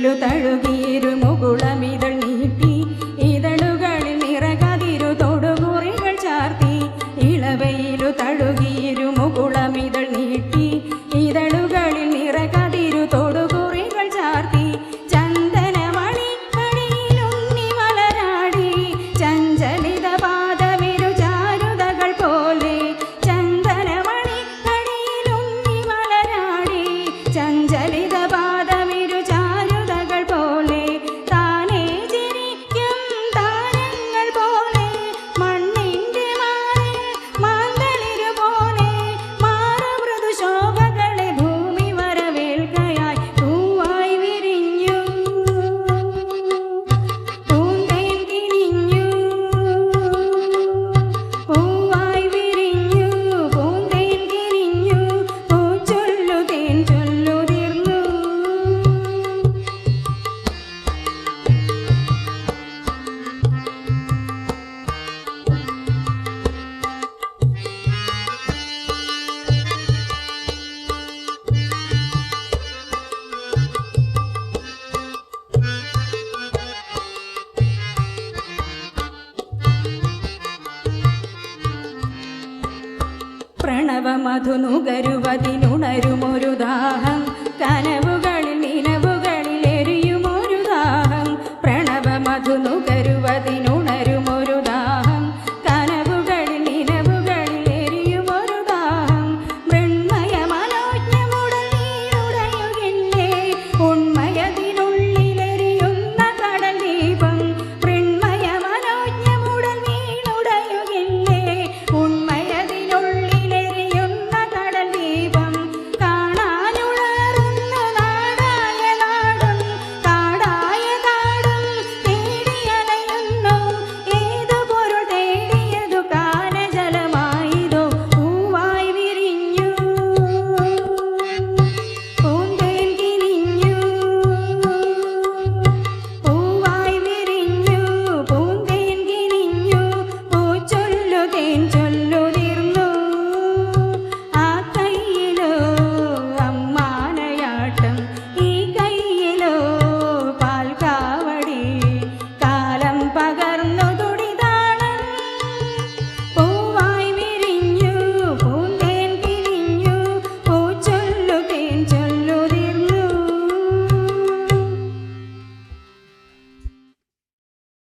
തഴുകീരു മുകുളമിതൾ പ്രണവമധു നുകരുവതിനുണരുമൊരു ദാഹം കനവ്